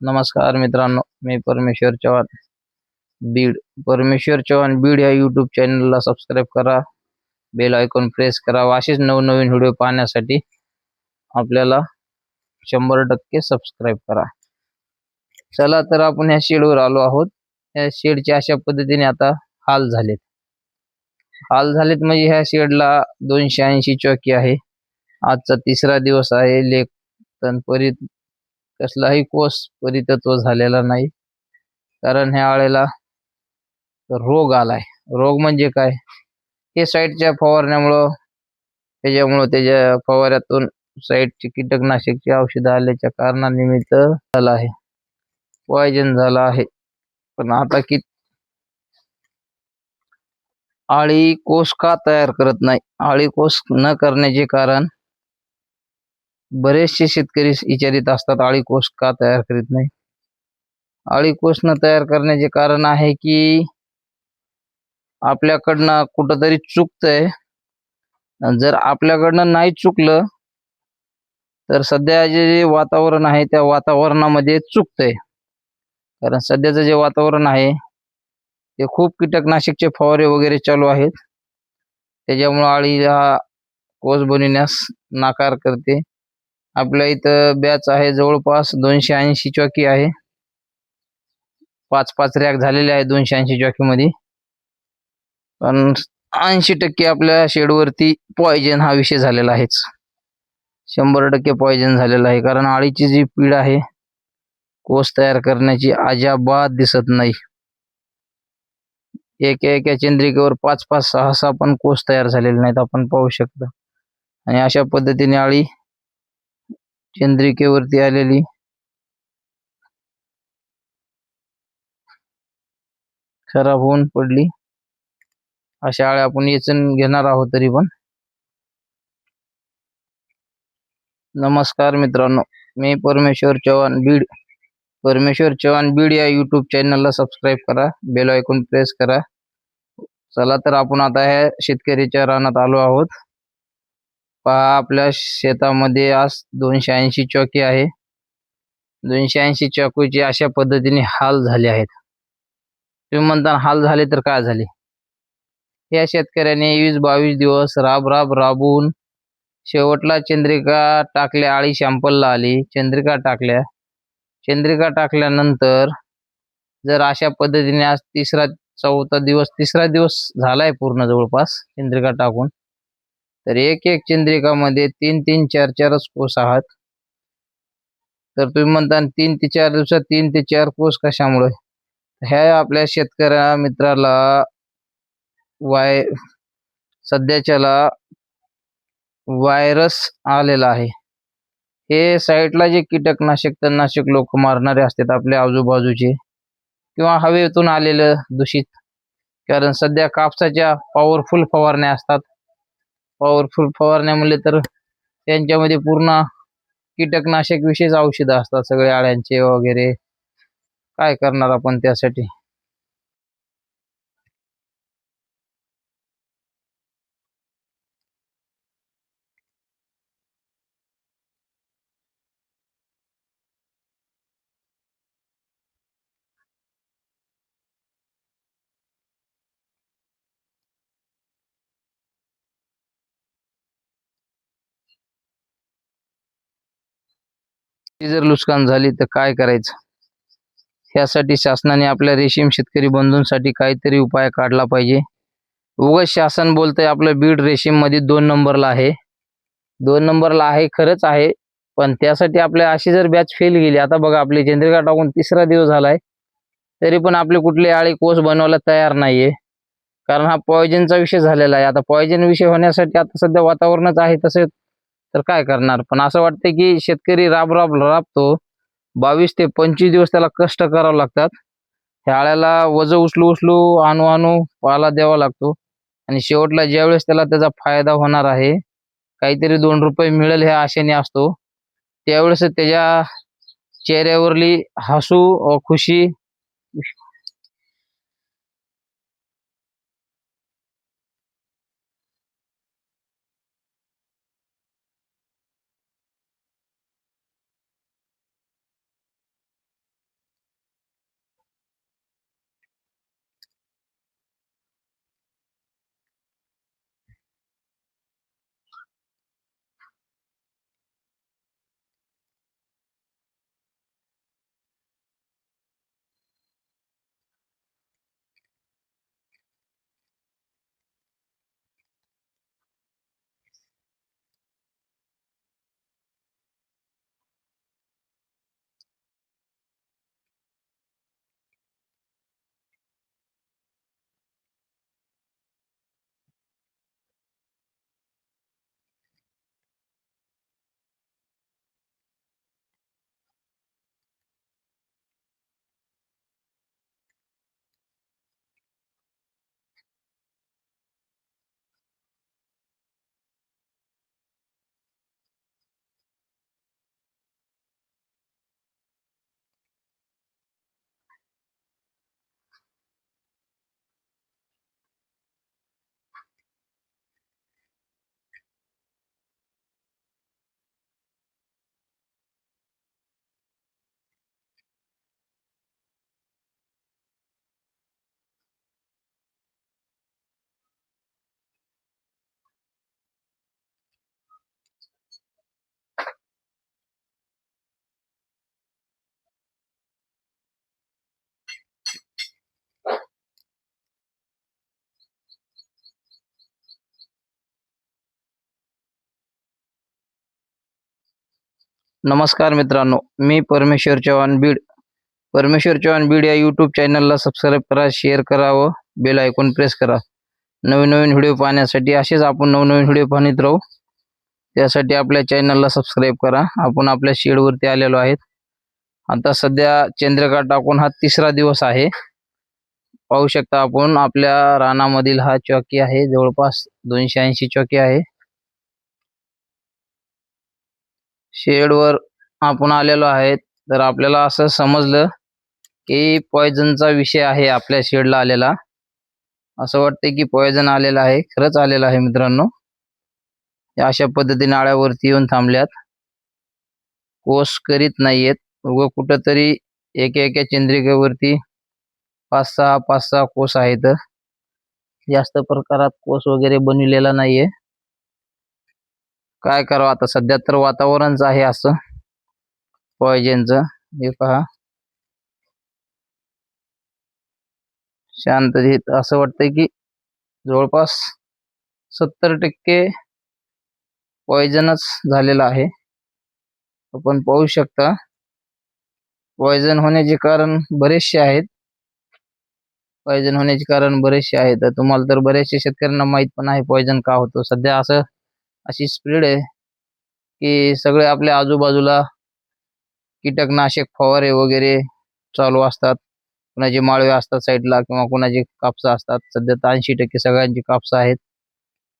नमस्कार मित्रांनो मी परमेश्वर चव्हाण. बीड परमेश्वर चव्हाण बीड या यूट्यूब चॅनलला सबस्क्राईब करा बेल आयकॉन प्रेस करा. असेच नवनवीन व्हिडिओ पाहण्यासाठी आपल्याला शंभर टक्के सबस्क्राईब करा. चला तर आपण ह्या शेडवर आलो आहोत. या शेडचे अशा पद्धतीने आता हाल झालेत. हाल झालेत म्हणजे ह्या शेडला दोनशे ऐंशी चौकी आहे. आजचा तिसरा दिवस आहे. लेख तनपरीत कसलाही कोस परितत्व झालेला नाही. कारण ह्या आळेला रोग आलाय. रोग म्हणजे काय? हे साईडच्या फवारण्यामुळं त्याच्यामुळं त्याच्या फवाऱ्यातून साईडची कीटकनाशकची औषधं आल्याच्या कारणानिमित्त झालं आहे. पॉयजन झालं आहे. पण आता कि आळी कोष का तयार करत नाही? आळी कोष न करण्याचे कारण बरेचसे शेतकरी विचारित असतात आळी कोष का तयार करीत नाही आळी कोष न तयार करण्याचे कारण आहे की आपल्याकडनं कुठंतरी चुकतंय. जर आपल्याकडनं नाही चुकलं तर सध्या जे जे वातावरण आहे त्या वातावरणामध्ये चुकतंय. कारण सध्याचं जे वातावरण आहे ते खूप कीटकनाशकचे फवारे वगैरे चालू आहेत. त्याच्यामुळं आळीला कोस बनविण्यास नाकार करते. आपल्या इथं बॅच आहे जवळपास दोनशे ऐंशी चॉकी आहे. पाच पाच रॅक झालेले आहे दोनशे ऐंशी चॉकी मध्ये पण ऐंशी टक्के आपल्या शेडवरती पॉयझन हा विषय झालेला आहेच. शंभर टक्के पॉयझन झालेला आहे. कारण आळीची जी पीड आहे कोस तयार करण्याची अजाबात दिसत नाही. एका एका चंद्रिकेवर पाच पाच सहा सहा पण कोस तयार झालेले नाहीत आपण पाहू शकता. आणि अशा पद्धतीने आळी चंद्रिकेवरती आलेली. खराब होऊन पडली. अशा आळ्या आपण येचून घेणार आहोत तरी पण. नमस्कार मित्रांनो मी परमेश्वर चव्हाण बीड. परमेश्वर चव्हाण बीड या यूट्यूब चॅनलला सबस्क्राईब करा बेल ऐकून प्रेस करा. चला तर आपण आता ह्या शेतकरीच्या रानात आलो आहोत. पहा आपल्या शेतामध्ये आज दोनशे ऐंशी चौकी आहे. दोनशे ऐंशी चौकीचे अशा पद्धतीने हाल झाले आहेत. तुम्ही म्हणता हाल झाले तर काय झाले? या शेतकऱ्याने वीस बावीस दिवस राब राब राबून शेवटला चंद्रिका टाकल्या आळी शॅम्पलला आली. चंद्रिका टाकल्या. चंद्रिका टाकल्यानंतर जर अशा पद्धतीने आज तिसरा चौथा दिवस तिसरा दिवस झालाय पूर्ण जवळपास चंद्रिका टाकून तर एक एक चंद्रिकामध्ये तीन तीन चार चारच कोस आहात. तर तुम्ही म्हणता तीन ते चार दिवसात तीन ते चार कोस कशामुळे? ह्या आपल्या शेतकऱ्या मित्राला वाय सध्याच्याला व्हायरस आलेला आहे. हे साईडला जे कीटकनाशक तणनाशक लोक मारणारे असतात आपल्या आजूबाजूचे किंवा हवेतून आलेलं दूषित. कारण सध्या कापसाच्या पॉवरफुल फवारण्या असतात. पॉवरफुल फवारण्या म्हणले तर त्यांच्यामध्ये पूर्ण कीटकनाशक विशेष औषधं असतात सगळे आळ्यांचे वगैरे. काय करणार आपण त्यासाठी? ती जर नुकसान झाली तर काय करायचं? ह्यासाठी शासनाने आपल्या रेशीम शेतकरी बंधूंसाठी काहीतरी उपाय काढला पाहिजे. उगाच शासन बोलतंय आपलं बीड रेशीममध्ये दोन नंबरला आहे. दोन नंबरला आहे खरंच आहे. पण त्यासाठी आपल्या अशी जर बॅच फेल गेली आता बघा आपली चंद्रिका टाकून तिसरा दिवस झालाय. तरी पण आपले कुठले आळी कोस बनवायला तयार नाहीये. कारण हा पॉयजनचा विषय झालेला आहे. आता पॉयजन विषय होण्यासाठी आता सध्या वातावरणच आहे तसे तर काय करणार? पण असं वाटतं की शेतकरी राब राब राबतो. बावीस ते पंचवीस दिवस त्याला कष्ट करावं लागतात. ह्या आळ्याला वजं उचलू उचलू आणू आणू पाला द्यावा लागतो. आणि शेवटला ज्यावेळेस त्याला त्याचा फायदा होणार आहे काहीतरी दोन रुपये मिळेल ह्या आशेने असतो. त्यावेळेस त्याच्या चेहऱ्यावरली हसू व खुशी नमस्कार मित्रांनो मी परमेश्वर चव्हाण बीड. परमेश्वर चव्हाण बीड या यूट्यूब चॅनलला सबस्क्राईब करा शेअर करा व बेल ऐकून प्रेस करा. नवीन नवीन व्हिडिओ पाहण्यासाठी असेच आपण नवनवीन व्हिडिओ पाहत राहू. त्यासाठी आपल्या चॅनलला सबस्क्राईब करा. आपण आपल्या शेडवरती आलेलो आहेत. आता सध्या चंद्रका टाकून हा तिसरा दिवस आहे. पाहू शकता आपण आपल्या रानामधील हा चौकी आहे. जवळपास दोनशे ऐंशी चौकी आहे. शेड वर आपण आलेलो आहे तर आपल्याला असं समजलं की पॉयझनचा विषय आहे आपल्या शेडला आलेला. असं वाटतं की पॉयझन आलेला आहे खरंच आलेला आहे मित्रांनो. या अशा पद्धतीने आळ्यावरती येऊन थांबल्यात. कोस करीत नाहीयेत. व कुठंतरी एका एका चंद्रिकेवरती पाच सहा पाच सहा कोस आहेत. जास्त प्रकारात कोस वगैरे बनविलेला नाहीये. काय करावं आता? सध्या तर वातावरणच आहे असं. पॉयझनचं हे पहा. शांत असं वाटतंय की जवळपास सत्तर टक्के पॉयजनच झालेलं आहे. आपण पाहू शकता. पॉयझन होण्याचे कारण बरेचसे आहेत. पॉयझन होण्याचे कारण बरेचसे आहेत. तर तुम्हाला तर बरेचसे शेतकऱ्यांना माहीत पण आहे पॉयझन का होतो. सध्या असं अशी स्पीड आहे की सगळे आपल्या आजूबाजूला कीटकनाशक फवारे वगैरे चालू असतात. कुणाचे माळवे असतात साईडला किंवा कुणाचे कापसं असतात. सध्या तर ऐंशी टक्के सगळ्यांची कापसं आहेत.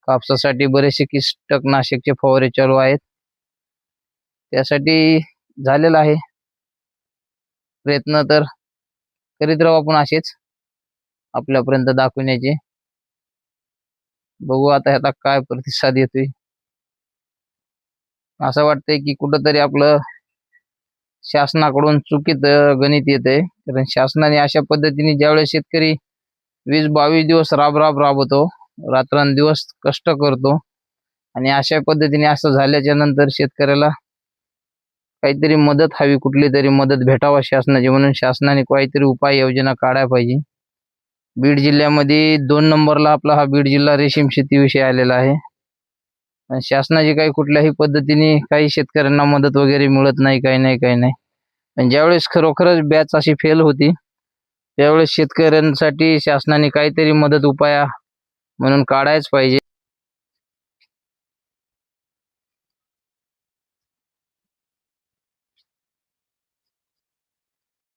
कापसासाठी बरेचसे कीटकनाशकचे फवारे चालू आहेत. त्यासाठी झालेला आहे. प्रयत्न तर करीत राहू आपण असेच. आपल्यापर्यंत दाखवण्याचे. बघू आता ह्याचा काय प्रतिसाद येतोय. असं वाटतंय की कुठंतरी आपलं शासनाकडून चुकीत गणित येते कारण शासनाने अशा पद्धतीने ज्यावेळेस शेतकरी वीस बावीस दिवस राब राब राबवतो रात्रंदिवस कष्ट करतो आणि अशा पद्धतीने असं झाल्याच्यानंतर शेतकऱ्याला काहीतरी मदत हवी कुठली तरी मदत भेटावा शासनाची. म्हणून शासनाने काहीतरी उपाय योजना काढायला पाहिजे. बीड जिल्ह्यामध्ये दोन नंबरला आपला हा बीड जिल्हा रेशीम शेतीविषयी आलेला आहे. शासनाची काही कुठल्याही पद्धतीने काही शेतकऱ्यांना मदत वगैरे मिळत नाही काही नाही काही नाही. आणि ज्यावेळेस खरोखरच बॅच अशी फेल होती त्यावेळेस शेतकऱ्यांसाठी शासनाने काहीतरी मदत उपाया म्हणून काढायच पाहिजे.